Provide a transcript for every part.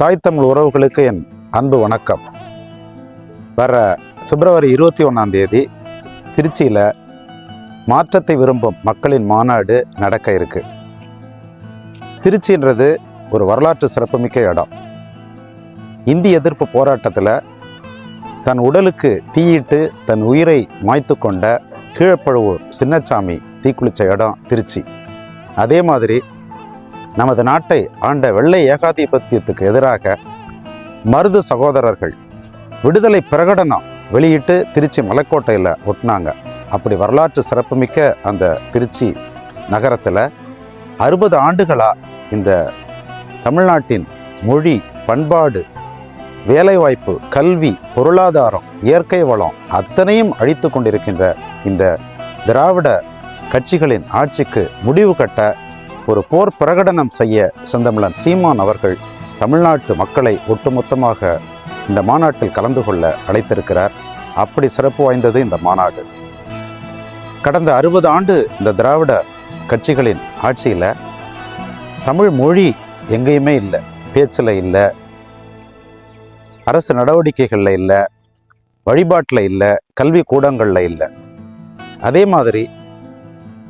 தாய் தமிழ் உறவுகளுக்கு என் அன்பு வணக்கம். வர பிப்ரவரி இருபத்தி ஒன்றாம் தேதி திருச்சியில் மாற்றத்தை விரும்பும் மக்களின் மாநாடு நடக்க இருக்கு. திருச்சின்றது ஒரு வரலாற்று சிறப்புமிக்க இடம். இந்திய எதிர்ப்பு போராட்டத்தில் தன் உடலுக்கு தீயிட்டு தன் உயிரை மாய்த்து கொண்ட கீழப்பழுவூர் சின்னச்சாமி தீக்குளிச்ச இடம் திருச்சி. அதே மாதிரி நமது நாட்டை ஆண்ட வெள்ளை ஏகாதிபத்தியத்துக்கு எதிராக மருது சகோதரர்கள் விடுதலை பிரகடனம் வெளியிட்டு திருச்சி மலைக்கோட்டையில் ஒட்டினாங்க. அப்படி வரலாற்று சிறப்புமிக்க அந்த திருச்சி நகரத்தில் அறுபது ஆண்டுகளாக இந்த தமிழ்நாட்டின் மொழி பண்பாடு வேலைவாய்ப்பு கல்வி பொருளாதாரம் இயற்கை வளம் அத்தனையும் அழித்து கொண்டிருக்கின்ற இந்த திராவிட கட்சிகளின் ஆட்சிக்கு முடிவு கட்ட ஒரு போர் பிரகடனம் செய்ய செந்தமிழன் சீமான் அவர்கள் தமிழ்நாட்டு மக்களை ஒட்டுமொத்தமாக இந்த மாநாட்டில் கலந்து கொள்ள அழைத்திருக்கிறார். அப்படி சிறப்பு வாய்ந்தது இந்த மாநாடு. கடந்த அறுபது ஆண்டு இந்த திராவிட கட்சிகளின் ஆட்சியில் தமிழ் மொழி எங்கேயுமே இல்லை பேச்சில் இல்லை அரசு நடவடிக்கைகளில் இல்லை வழிபாட்டில் இல்லை கல்வி கூடங்களில் இல்லை. அதே மாதிரி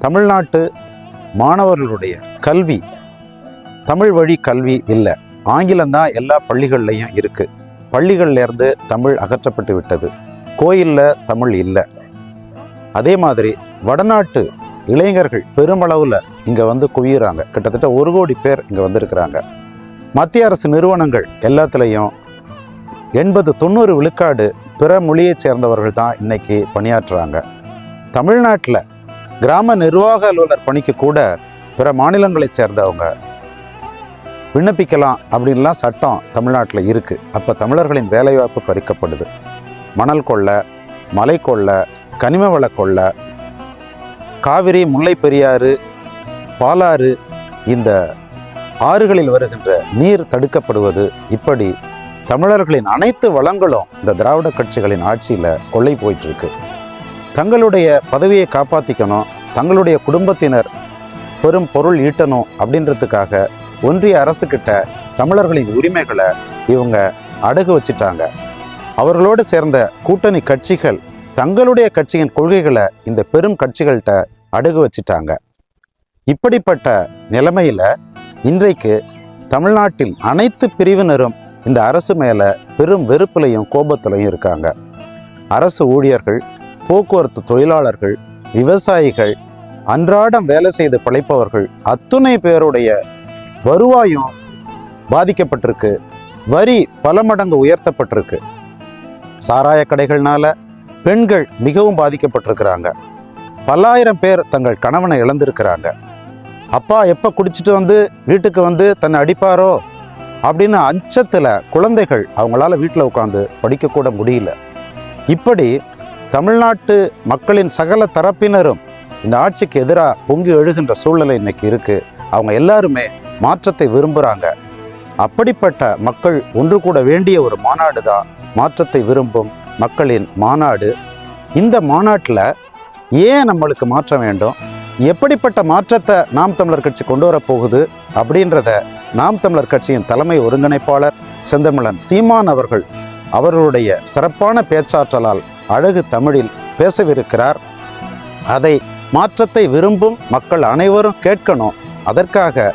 தமிழ்நாட்டு மாணவர்களுடைய கல்வி தமிழ் வழி கல்வி இல்லை. ஆங்கிலம்தான் எல்லா பள்ளிகள்லையும் இருக்குது பள்ளிகள்லேருந்து தமிழ் அகற்றப்பட்டு விட்டது. கோயிலில் தமிழ் இல்லை. அதே மாதிரி வடநாட்டு இளைஞர்கள் பெருமளவில் இங்கே வந்து குவியுறாங்க. கிட்டத்தட்ட ஒரு கோடி பேர் இங்கே வந்திருக்கிறாங்க. மத்திய அரசு நிறுவனங்கள் எல்லாத்துலேயும் எண்பது தொண்ணூறு விழுக்காடு பிற மொழியைச் சேர்ந்தவர்கள் தான் இன்றைக்கி பணியாற்றுறாங்க. தமிழ்நாட்டில் கிராம நிர்வாக அலுவலர் பணிக்கு கூட பிற மாநிலங்களைச் சேர்ந்தவங்க விண்ணப்பிக்கலாம் அப்படின்லாம் சட்டம் தமிழ்நாட்டில் இருக்குது அப்போ தமிழர்களின் வேலைவாய்ப்பு பறிக்கப்படுது. மணல் கொள்ளை மலை கொள்ளை கனிம வள கொள்ளை காவிரி முல்லை பெரியாறு பாலாறு இந்த ஆறுகளில் வருகின்ற நீர் தடுக்கப்படுவது இப்படி தமிழர்களின் அனைத்து வளங்களும் இந்த திராவிட கட்சிகளின் ஆட்சியில் கொள்ளை போயிட்டுருக்கு தங்களுடைய பதவியை காப்பாற்றிக்கணும் தங்களுடைய குடும்பத்தினர் பெரும் பொருள் ஈட்டணும் அப்படின்றதுக்காக ஒன்றிய அரசுக்கிட்ட தமிழர்களின் உரிமைகளை இவங்க அடகு வச்சிட்டாங்க. அவர்களோடு சேர்ந்த கூட்டணி கட்சிகள் தங்களுடைய கட்சியின் கொள்கைகளை இந்த பெரும் கட்சிகள்கிட்ட அடகு வச்சிட்டாங்க. இப்படிப்பட்ட நிலைமையில் இன்றைக்கு தமிழ்நாட்டில் அனைத்து பிரிவினரும் இந்த அரசு மேலே பெரும் வெறுப்புலையும் கோபத்திலையும் இருக்காங்க. அரசு ஊழியர்கள் போக்குவரத்து தொழிலாளர்கள் விவசாயிகள் அன்றாடம் வேலை செய்து பிழைப்பவர்கள் அத்துணை பேருடைய வருவாயும் பாதிக்கப்பட்டிருக்கு. வரி பல மடங்கு உயர்த்தப்பட்டிருக்கு. சாராய கடைகள்னால பெண்கள் மிகவும் பாதிக்கப்பட்டிருக்கிறாங்க. பல்லாயிரம் பேர் தங்கள் கணவனை இழந்திருக்கிறாங்க. அப்பா எப்போ குடிச்சிட்டு வந்து வீட்டுக்கு வந்து தன்னை அடிப்பாரோ? அப்படின்னு அச்சத்தில் குழந்தைகள் அவங்களால வீட்டில் உட்காந்து படிக்கக்கூட முடியல. இப்படி தமிழ்நாட்டு மக்களின் சகல தரப்பினரும் இந்த ஆட்சிக்கு எதிராக பொங்கி எழுகின்ற சூழ்நிலை இன்னைக்கு இருக்குது அவங்க எல்லாருமே மாற்றத்தை விரும்புகிறாங்க அப்படிப்பட்ட மக்கள் ஒன்று கூட வேண்டிய ஒரு மாநாடு தான் மாற்றத்தை விரும்பும் மக்களின் மாநாடு. இந்த மாநாட்டில் ஏன் நம்மளுக்கு மாற்றம் வேண்டும்? எப்படிப்பட்ட மாற்றத்தை நாம் தமிழர் கட்சி கொண்டு வரப் போகுது அப்படின்றத நாம் தமிழர் கட்சியின் தலைமை ஒருங்கிணைப்பாளர் செந்தமிழன் சீமான் அவர்கள் அவர்களுடைய சிறப்பான பேச்சாற்றலால் அழகு தமிழில் பேசவிருக்கிறார். அதை மாற்றத்தை விரும்பும் மக்கள் அனைவரும் கேட்கணும். அதற்காக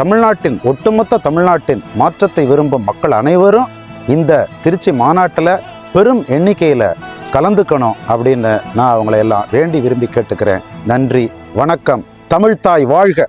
தமிழ்நாட்டின் ஒட்டுமொத்த தமிழ்நாட்டின் மாற்றத்தை விரும்பும் மக்கள் அனைவரும் இந்த திருச்சி மாநாட்டில் பெரும் எண்ணிக்கையில் கலந்துக்கணும் அப்படின்னு நான் அவங்கள எல்லாம் வேண்டி விரும்பி கேட்டுக்கிறேன். நன்றி வணக்கம். தமிழ்தாய் வாழ்க.